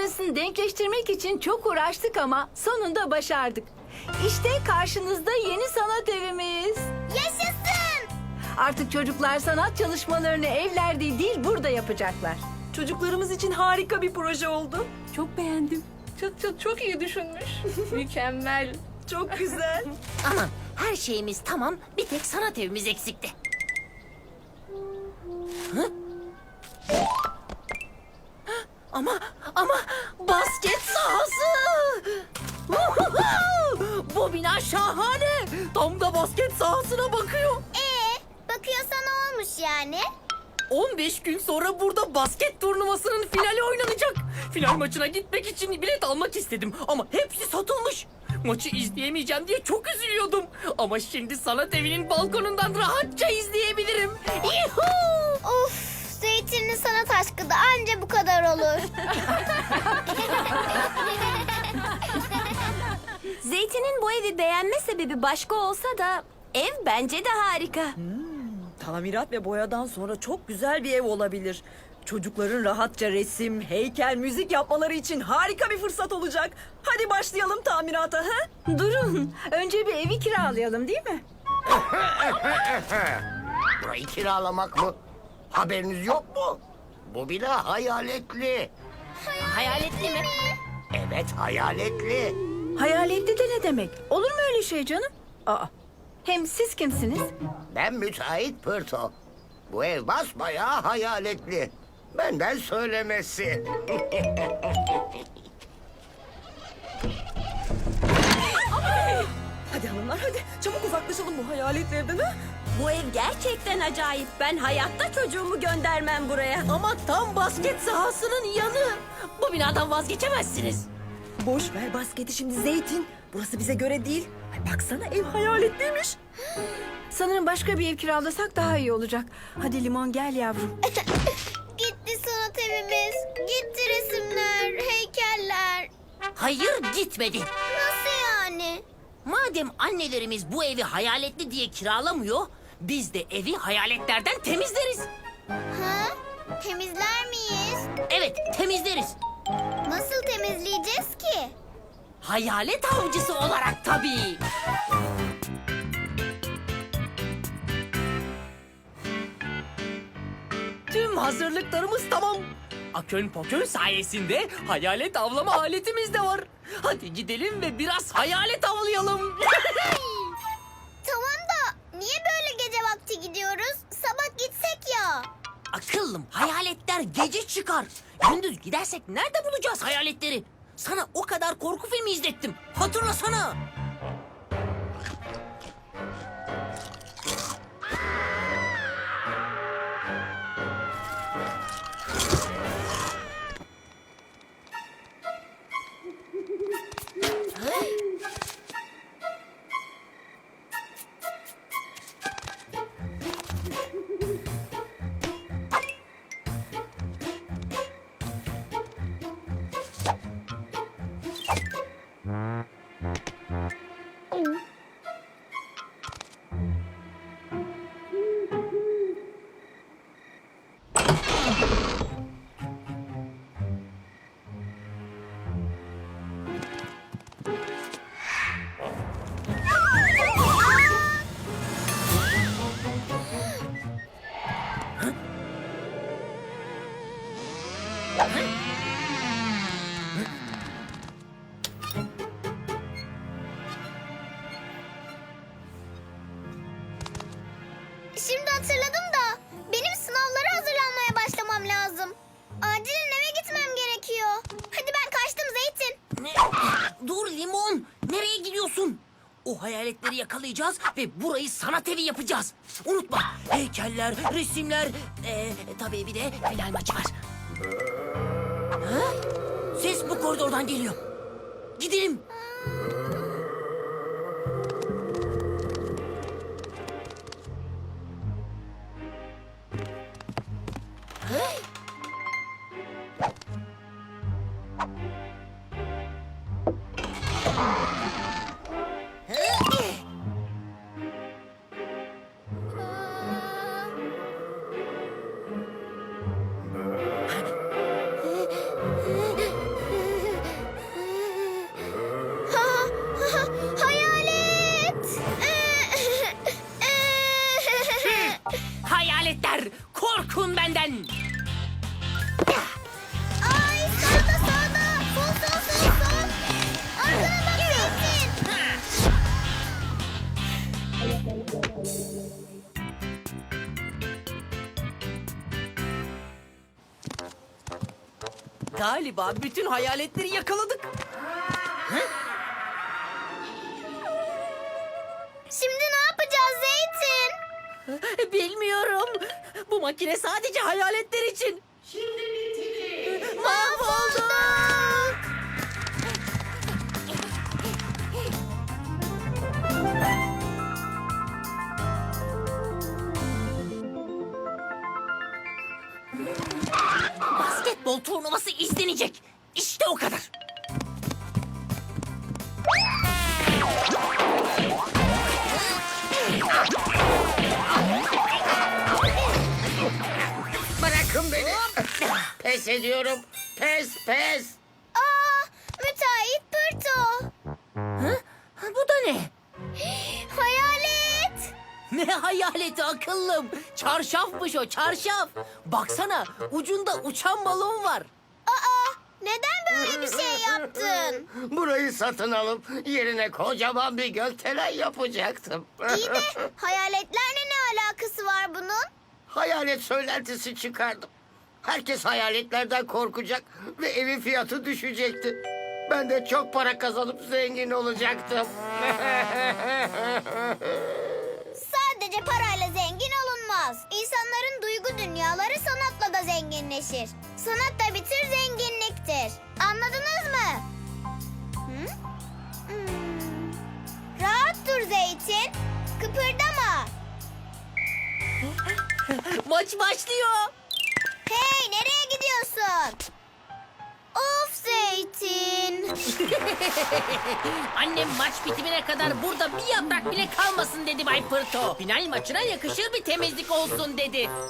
arasını denkleştirmek için çok uğraştık ama sonunda başardık. İşte karşınızda yeni sanat evimiz. Yaşasın! Artık çocuklar sanat çalışmalarını evlerde değil burada yapacaklar. Çocuklarımız için harika bir proje oldu. Çok beğendim. Çok çok çok iyi düşünmüş. Mükemmel. Çok güzel. Aman her şeyimiz tamam. Bir tek sanat evimiz eksikti. Hı? Ama ama basket sahası. Bu bina şahane. Tam da basket sahasına bakıyor. Ee, bakıyorsa ne olmuş yani? 15 gün sonra burada basket turnuvasının finali oynanacak. Final maçına gitmek için bilet almak istedim ama hepsi satılmış. Maçı izleyemeyeceğim diye çok üzülüyordum. Ama şimdi sanat evinin balkonundan rahatça izleyebilirim. Yuhuu! Aşkı da anca bu kadar olur. Zeytin'in bu evi beğenme sebebi başka olsa da ev bence de harika. Tamirat ve boyadan sonra çok güzel bir ev olabilir. Çocukların rahatça resim, heykel, müzik yapmaları için harika bir fırsat olacak. Hadi başlayalım tamirata. ha? Durun. Önce bir evi kiralayalım değil mi? Burayı kiralamak mı? Haberiniz yok mu? Bu bina hayaletli. Hayaletli mi? Evet hayaletli. Hayaletli de ne demek? Olur mu öyle şey canım? Aa. Hem siz kimsiniz? Ben müteahhit Pırto. Bu ev basbayağı hayaletli. Benden söylemesi. Hadi hanımlar hadi çabuk uzaklaşalım bu hayaletli evden ha. Bu ev gerçekten acayip. Ben hayatta çocuğumu göndermem buraya. Ama tam basket sahasının yanı. Bu binadan vazgeçemezsiniz. Boş ver basketi şimdi Zeytin. Burası bize göre değil. Ay baksana ev hayaletliymiş. Sanırım başka bir ev kiralasak daha iyi olacak. Hadi Limon gel yavrum. Gitti sanat evimiz. Gitti resimler, heykeller. Hayır gitmedi. Nasıl yani? Madem annelerimiz bu evi hayaletli diye kiralamıyor, biz de evi hayaletlerden temizleriz. Ha? Temizler miyiz? Evet, temizleriz. Nasıl temizleyeceğiz ki? Hayalet avcısı olarak tabii. Tüm hazırlıklarımız tamam. Akön pokön sayesinde hayalet avlama aletimiz de var. Hadi gidelim ve biraz hayalet avlayalım. Akıllım hayaletler gece çıkar. Gündüz gidersek nerede bulacağız hayaletleri? Sana o kadar korku filmi izlettim. Hatırlasana. Şimdi hatırladım da benim sınavlara hazırlanmaya başlamam lazım. Acilen eve gitmem gerekiyor. Hadi ben kaçtım Zeytin. Ne? Dur limon. Nereye gidiyorsun? O hayaletleri yakalayacağız ve burayı sanat evi yapacağız. Unutma heykeller, resimler, ee, tabii bir de final maçı var. Ses bu koridordan geliyor. Gidelim. Galiba bütün hayaletleri yakaladık. Şimdi ne yapacağız Zeytin? Bilmiyorum. Bu makine sadece hayaletler için. Mahvolduk. Basketbol turnuvası izlenecek. İşte o kadar. Bırakın beni. Pes ediyorum. Pes pes. Aa müteahhit Pırto. Bu da ne? Hayalet. Ne hayaleti akıllım. Çarşafmış o çarşaf. Baksana ucunda uçan balon var. Aa neden böyle bir şey yaptın? Burayı satın alıp yerine kocaman bir gökdelen yapacaktım. İyi de hayaletlerle ne alakası var bunun? Hayalet söylentisi çıkardım. Herkes hayaletlerden korkacak ve evin fiyatı düşecekti. Ben de çok para kazanıp zengin olacaktım. Sadece parayla zengin olunmaz. İnsanların duygu dünyaları sanatla da zenginleşir. Sanat da bir tür zenginliktir. Anladınız mı? Hı? Hmm. Rahat dur Zeytin. Kıpırdama. Maç başlıyor. Hey nereye gidiyorsun? Annem maç bitimine kadar burada bir yaprak bile kalmasın dedi Bay Pırto. Final maçına yakışır bir temizlik olsun dedi.